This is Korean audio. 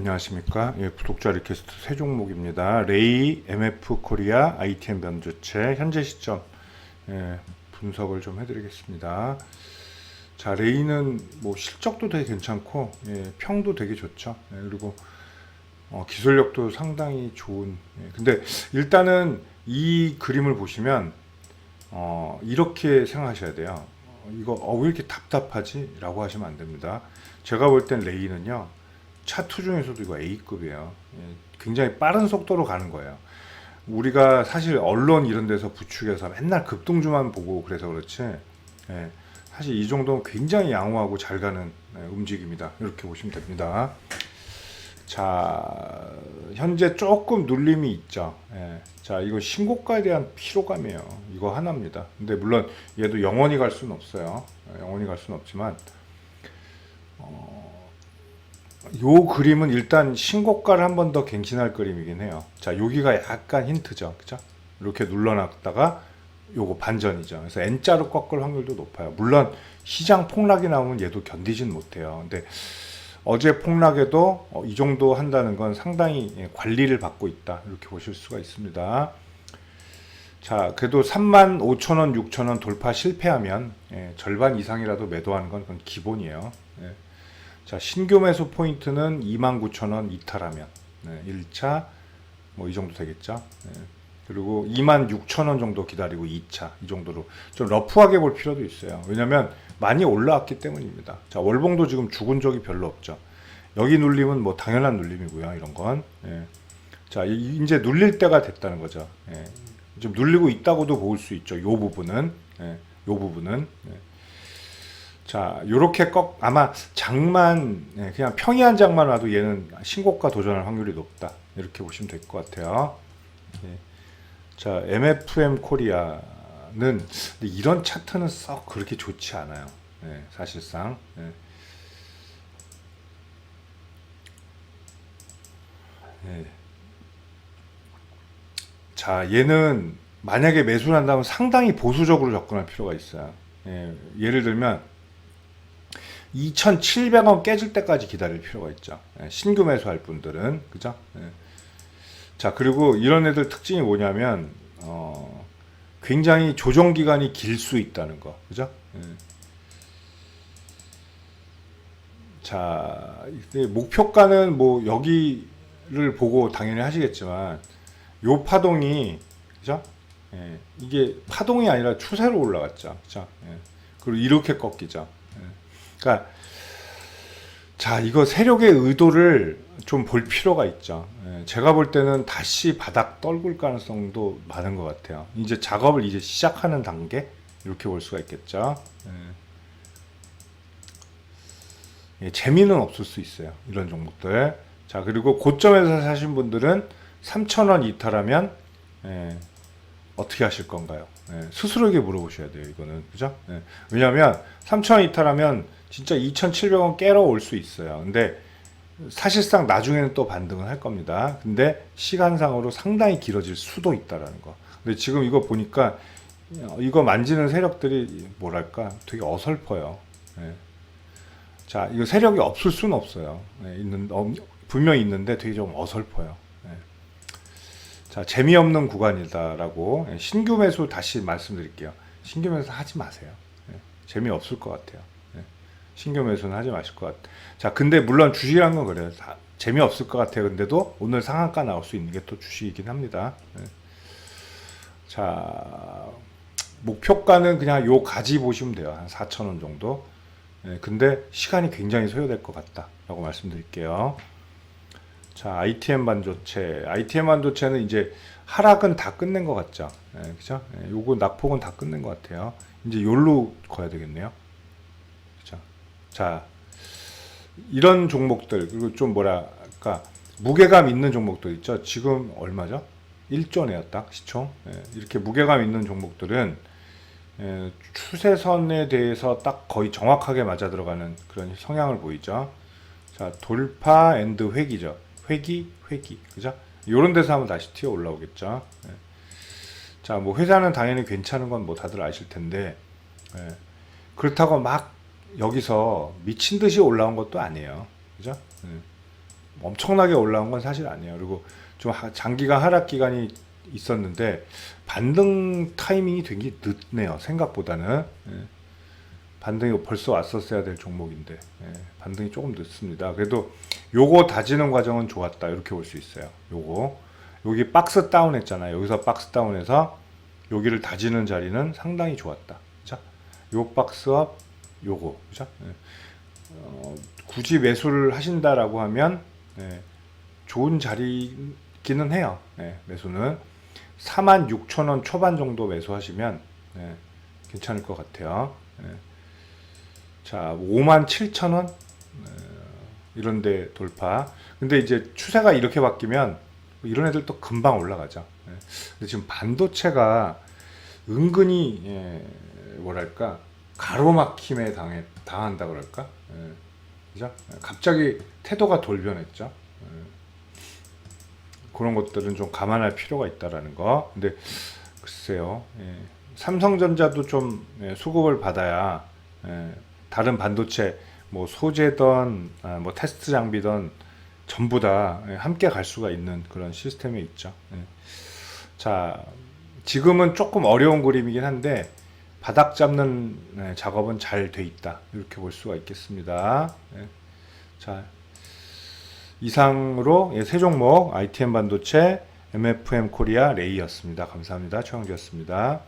안녕하십니까. 예, 구독자 리퀘스트 세 종목입니다. 레이, MF 코리아, ITM 변조체, 현재 시점 예, 분석을 좀 해드리겠습니다. 자, 레이는 뭐 실적도 되게 괜찮고, 예, 평도 되게 좋죠. 예, 그리고 어, 기술력도 상당히 좋은. 예, 근데 일단은 이 그림을 보시면 어, 이렇게 생각하셔야 돼요. 어, 이거 어, 왜 이렇게 답답하지? 라고 하시면 안 됩니다. 제가 볼 땐 레이는요, 차투 중에서도 이거 A급이에요. 예, 굉장히 빠른 속도로 가는 거예요. 우리가 사실 언론 이런 데서 부축해서 맨날 급등주만 보고 그래서 그렇지, 예, 사실 이 정도는 굉장히 양호하고 잘 가는 예, 움직임이다. 이렇게 보시면 됩니다. 자, 현재 조금 눌림이 있죠. 예. 자, 이거 신고가에 대한 피로감이에요. 이거 하나입니다. 근데 물론 얘도 영원히 갈 수는 없어요. 예, 영원히 갈 수는 없지만, 어, 요 그림은 일단 신고가를 한 번 더 갱신할 그림이긴 해요. 자, 여기가 약간 힌트죠. 그죠? 이렇게 눌러놨다가 요거 반전이죠. 그래서 N자로 꺾을 확률도 높아요. 물론 시장 폭락이 나오면 얘도 견디진 못해요. 근데 어제 폭락에도 어, 이 정도 한다는 건 상당히 예, 관리를 받고 있다. 이렇게 보실 수가 있습니다. 자, 그래도 3만 5천 원, 6천 원 돌파 실패하면 예, 절반 이상이라도 매도하는 건 기본이에요. 예. 자, 신규 매수 포인트는 2만 9천 원 이탈하면 네, 1차 뭐 이 정도 되겠죠. 예. 그리고 2만 6천 원 정도 기다리고 2차 이 정도로 좀 러프하게 볼 필요도 있어요. 왜냐하면 많이 올라왔기 때문입니다. 자, 월봉도 지금 죽은 적이 별로 없죠. 여기 눌림은 뭐 당연한 눌림이고요. 이런 건. 예. 자, 이- 이제 눌릴 때가 됐다는 거죠. 예. 좀 눌리고 있다고도 볼 수 있죠. 요 부분은. 예. 요 부분은. 예. 자, 요렇게 꺾 아마 장만 예, 그냥 평이한 장만 와도 얘는 신고가 도전할 확률이 높다. 이렇게 보시면 될 것 같아요. 예. 자, MFM 코리아는 이런 차트는 썩 그렇게 좋지 않아요. 예, 사실상. 자, 얘는 만약에 매수를 한다면 상당히 보수적으로 접근할 필요가 있어요. 예, 예를 들면 2,700원 깨질 때까지 기다릴 필요가 있죠. 예, 신규 매수할 분들은 그죠? 예. 자 그리고 이런 애들 특징이 뭐냐면 어, 굉장히 조정 기간이 길 수 있다는 거, 그죠? 예. 자 목표가는 뭐 여기를 보고 당연히 하시겠지만 요 파동이 그죠? 예, 이게 파동이 아니라 추세로 올라갔죠, 그죠? 예. 그리고 이렇게 꺾이죠. 예. 그러니까 자 이거 세력의 의도를 좀 볼 필요가 있죠. 예, 제가 볼 때는 다시 바닥 떨굴 가능성도 많은 것 같아요. 이제 작업을 이제 시작하는 단계 이렇게 볼 수가 있겠죠. 예. 예, 재미는 없을 수 있어요. 이런 종목들. 자 그리고 고점에서 사신 분들은 3,000원 이탈하면 예, 어떻게 하실 건가요? 예, 스스로에게 물어보셔야 돼요. 이거는 그죠? 예, 왜냐하면 3,000원 이탈하면 진짜 2,700원 깨러 올 수 있어요. 근데 사실상 나중에는 또 반등을 할 겁니다. 근데 시간상으로 상당히 길어질 수도 있다라는 거. 근데 지금 이거 보니까 어, 이거 만지는 세력들이 뭐랄까 되게 어설퍼요. 예. 자, 이거 세력이 없을 수는 없어요. 예, 있는 어, 분명히 있는데 되게 좀 어설퍼요. 예. 자, 재미없는 구간이다라고 예, 신규 매수 다시 말씀드릴게요. 신규 매수 하지 마세요. 예, 재미없을 것 같아요. 예, 신규 매수는 하지 마실 것 같아요. 자, 근데 물론 주식이란 건 그래요. 다 재미없을 것 같아요. 근데도 오늘 상한가 나올 수 있는 게 또 주식이긴 합니다. 예. 자, 목표가는 그냥 요 가지 보시면 돼요. 한 4,000원 정도. 예, 근데 시간이 굉장히 소요될 것 같다라고 말씀드릴게요. 자, ITM 반도체. ITM 반도체는 이제 하락은 다 끝낸 것 같죠. 예, 그죠? 예, 요거 낙폭은 다 끝낸 것 같아요. 이제 요로 거야 되겠네요. 그죠? 자, 이런 종목들, 그리고 좀 뭐랄까, 무게감 있는 종목들 있죠. 지금 얼마죠? 1조네요, 딱, 시총. 예, 이렇게 무게감 있는 종목들은 예, 추세선에 대해서 딱 거의 정확하게 맞아 들어가는 그런 성향을 보이죠. 자, 돌파 앤드 회기죠. 회기, 회기. 그죠? 요런 데서 한번 다시 튀어 올라오겠죠. 예. 자, 뭐 회사는 당연히 괜찮은 건 뭐 다들 아실 텐데, 예. 그렇다고 막 여기서 미친 듯이 올라온 것도 아니에요. 그죠? 예. 엄청나게 올라온 건 사실 아니에요. 그리고 좀 하- 장기간 하락 기간이 있었는데 반등 타이밍이 되게 늦네요. 생각보다는 예. 반등이 벌써 왔었어야 될 종목인데 예. 반등이 조금 늦습니다. 그래도 요거 다지는 과정은 좋았다 이렇게 볼 수 있어요. 요거 여기 박스 다운했잖아요. 여기서 박스 다운해서 여기를 다지는 자리는 상당히 좋았다. 자, 요 박스와 요거, 그죠? 예. 어, 굳이 매수를 하신다라고 하면 예, 좋은 자리기는 해요. 예, 매수는 46,000원 초반 정도 매수하시면 예, 괜찮을 것 같아요. 예. 자, 57,000원 이런데 돌파. 근데 이제 추세가 이렇게 바뀌면 이런 애들 또 금방 올라가죠. 예. 근데 지금 반도체가 은근히 예, 뭐랄까 가로막힘에 당해 당한다 그럴까? 예. 그죠? 갑자기 태도가 돌변했죠. 예. 그런 것들은 좀 감안할 필요가 있다라는 거. 근데 글쎄요. 예. 삼성전자도 좀 예, 수급을 받아야 예, 다른 반도체 뭐 소재든 아, 뭐 테스트 장비든 전부 다 예, 함께 갈 수가 있는 그런 시스템이 있죠. 예. 자, 지금은 조금 어려운 그림이긴 한데 바닥 잡는 예, 작업은 잘 돼 있다 이렇게 볼 수가 있겠습니다. 예. 자, 이상으로 예, 세 종목 ITM 반도체, MFM 코리아, 레이였습니다. 감사합니다. 최영주였습니다.